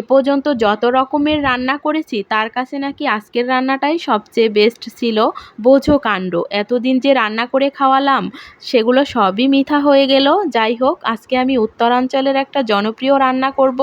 এ পর্যন্ত যত রকমের রান্না করেছি, তার কাছে নাকি আজকের রান্নাটাই সবচেয়ে বেস্ট ছিল বোঝো কাণ্ড। এতদিন যে রান্না করে খাওয়ালাম, সেগুলো সবই মিথ্যা হয়ে গেল। যাই হোক, আজকে আমি উত্তরাঞ্চলের একটা জনপ্রিয় রান্না করব,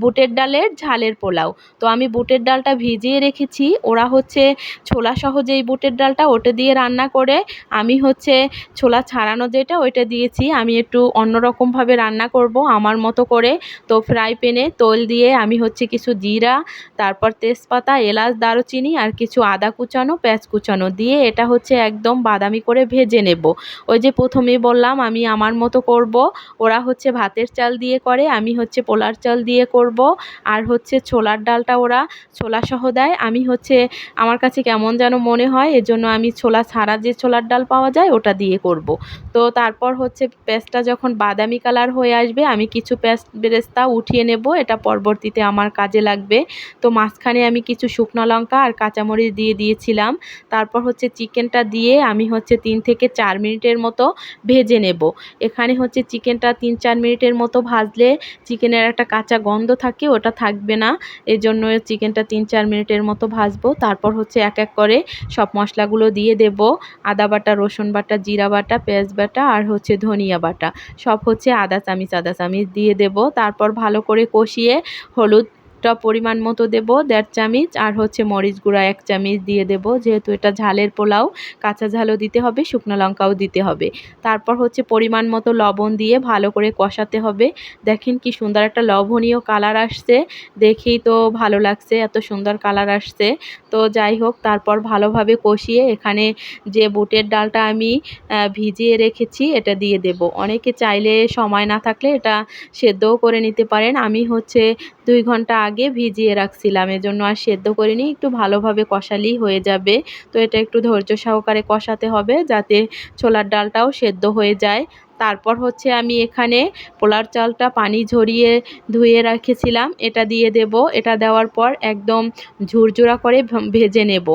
বুটের ডালের ঝালের পোলাও। তো আমি বুটের ডালটা ভিজিয়ে রেখেছি, ওরা হচ্ছে ছোলা সহ যেই বুটের ডালটা ওটা দিয়ে রান্না করে, আমি হচ্ছে ছোলা ছাড়ানো যেটা ওইটা দিয়েছি, আমি একটু অন্যরকমভাবে রান্না করব আমার মতো করে। তো ফ্রাই প্যানে তোল দিয়ে আমি হচ্ছে কিছু জিরা, তারপর তেজপাতা, এলাচ, দারুচিনি আর কিছু আদা কুচানো, পেঁয়াজ কুচানো দিয়ে এটা হচ্ছে একদম বাদামি করে ভেজে নেব। ওই যে প্রথমেই বললাম, আমি আমার মতো করব। ওরা হচ্ছে ভাতের চাল দিয়ে করে, আমি হচ্ছে পোলার চাল দিয়ে করব। আর হচ্ছে ছোলার ডালটা ওরা ছোলা সহ দেয়। আমি হচ্ছে, আমার কাছে কেমন যেন মনে হয়, এজন্য আমি ছোলা ছাড়া যে ছোলার ডাল পাওয়া যায়, ওটা দিয়ে করব। তো তারপর হচ্ছে পেঁয়াজটা যখন বাদামি কালার হয়ে আসবে, আমি কিছু পেঁয়াজ বেরেস্তা উঠিয়ে নেব, এটা পরবর্তীতে আমার কাজে লাগবে। তো মাঝখানে আমি কিছু শুকনো লঙ্কা আর কাঁচামরিচ দিয়ে দিয়েছিলাম। তারপর হচ্ছে চিকেনটা দিয়ে আমি হচ্ছে তিন থেকে চার মিনিটের মতো ভেজে নেব। এখানে হচ্ছে চিকেনটা তিন চার মিনিটের মতো ভাজলে চিকেনের একটা কাঁচা গন্ধ থাকে, ওটা থাকবে না। এই জন্য চিকেনটা তিন চার মিনিটের মতো ভাজবো। তারপর হচ্ছে এক এক করে সব মশলাগুলো দিয়ে দেব। আদা বাটা, রসুন বাটা, জিরা বাটা, পেঁয়াজ বাটা আর হচ্ছে ধনিয়া বাটা। সব হচ্ছে আদা চামিচ আদা চামিচ দিয়ে দেব। তারপর ভালো করে কষিয়ে হলুদ টা পরিমাণ মতো দেব, দেড় চামচ, আর হচ্ছে মরিচ গুঁড়া এক চামচ দিয়ে দেব। যেহেতু এটা ঝালের পোলাও, কাঁচা ঝালও দিতে হবে, শুকনো লঙ্কাও দিতে হবে। তারপর হচ্ছে পরিমাণ মতো লবণ দিয়ে ভালো করে কষাতে হবে। দেখেন কি সুন্দর একটা লবণীয় কালার আসছে, দেখেই তো ভালো লাগছে, এত সুন্দর কালার আসছে। তো যাই হোক, তারপর ভালোভাবে কষিয়ে এখানে যে বুটের ডালটা আমি ভিজিয়ে রেখেছি, এটা দিয়ে দেব। অনেকে চাইলে সময় না থাকলে এটা সেদ্ধও করে নিতে পারেন। আমি হচ্ছে দুই ঘণ্টা আগে ভিজিয়ে রাখছিলাম, এজন্য আর সেদ্ধ করিনি, একটু ভালোভাবে কষালেই হয়ে যাবে। তো এটা একটু ধৈর্য সহকারে কষাতে হবে যাতে ছোলার ডালটাও সেদ্ধ হয়ে যায়। তারপর হচ্ছে আমি এখানে পোলার চালটা পানি ঝরিয়ে ধুয়ে রেখেছিলাম। এটা দিয়ে দেব। এটা দেওয়ার পর একদম ঝুরঝুরা করে ভেজে নেব।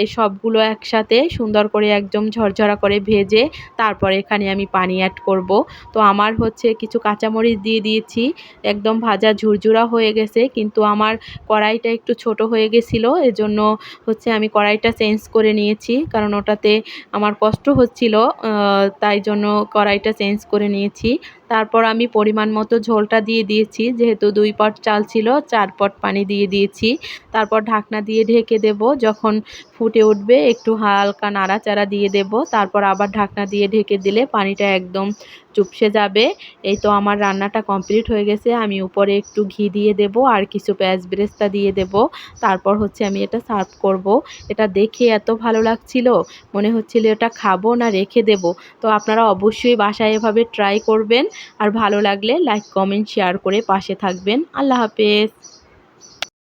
এই সবগুলো একসাথে সুন্দর করে একদম ঝরঝরা করে ভেজে তারপর এখানে আমি পানি অ্যাড করব। তো আমার হচ্ছে কিছু কাঁচামরিচ দিয়ে দিয়েছি। একদম ভাজা ঝুরঝুরা হয়ে গেছে, কিন্তু আমার কড়াইটা একটু ছোট হয়ে গেছিল, এজন্য হচ্ছে আমি কড়াইটা চেঞ্জ করে নিয়েছি, কারণ ওটাতে আমার কষ্ট হচ্ছিল তাই জন্য কড়াইটা এটা চেঞ্জ করে নিয়েছি। তারপর আমি পরিমাণ মতো ঝোলটা দিয়ে দিয়েছি, যেহেতু দুই পট চাল ছিল, চার পট পানি দিয়ে দিয়েছি। তারপর ঢাকনা দিয়ে ঢেকে দেব, যখন ফুটে উঠবে একটু হালকা নাড়াচাড়া দিয়ে দেব। তারপর আবার ঢাকনা দিয়ে ঢেকে দিলে পানিটা একদম চুপসে যাবে। এই তো আমার রান্নাটা কমপ্লিট হয়ে গেছে। আমি উপরে একটু ঘি দিয়ে দেব আর কিছু পেঁয়াজ বেরেস্তা দিয়ে দেব। তারপর হচ্ছে আমি এটা সার্ভ করব। এটা দেখে এত ভালো লাগছিল, মনে হচ্ছিল এটা খাব না রেখে দেব। তো আপনারা অবশ্যই বাসায় এভাবে ট্রাই করবেন। আর ভালো লাগলে লাইক কমেন্ট শেয়ার করে পাশে থাকবেন। আল্লাহ হাফেজ।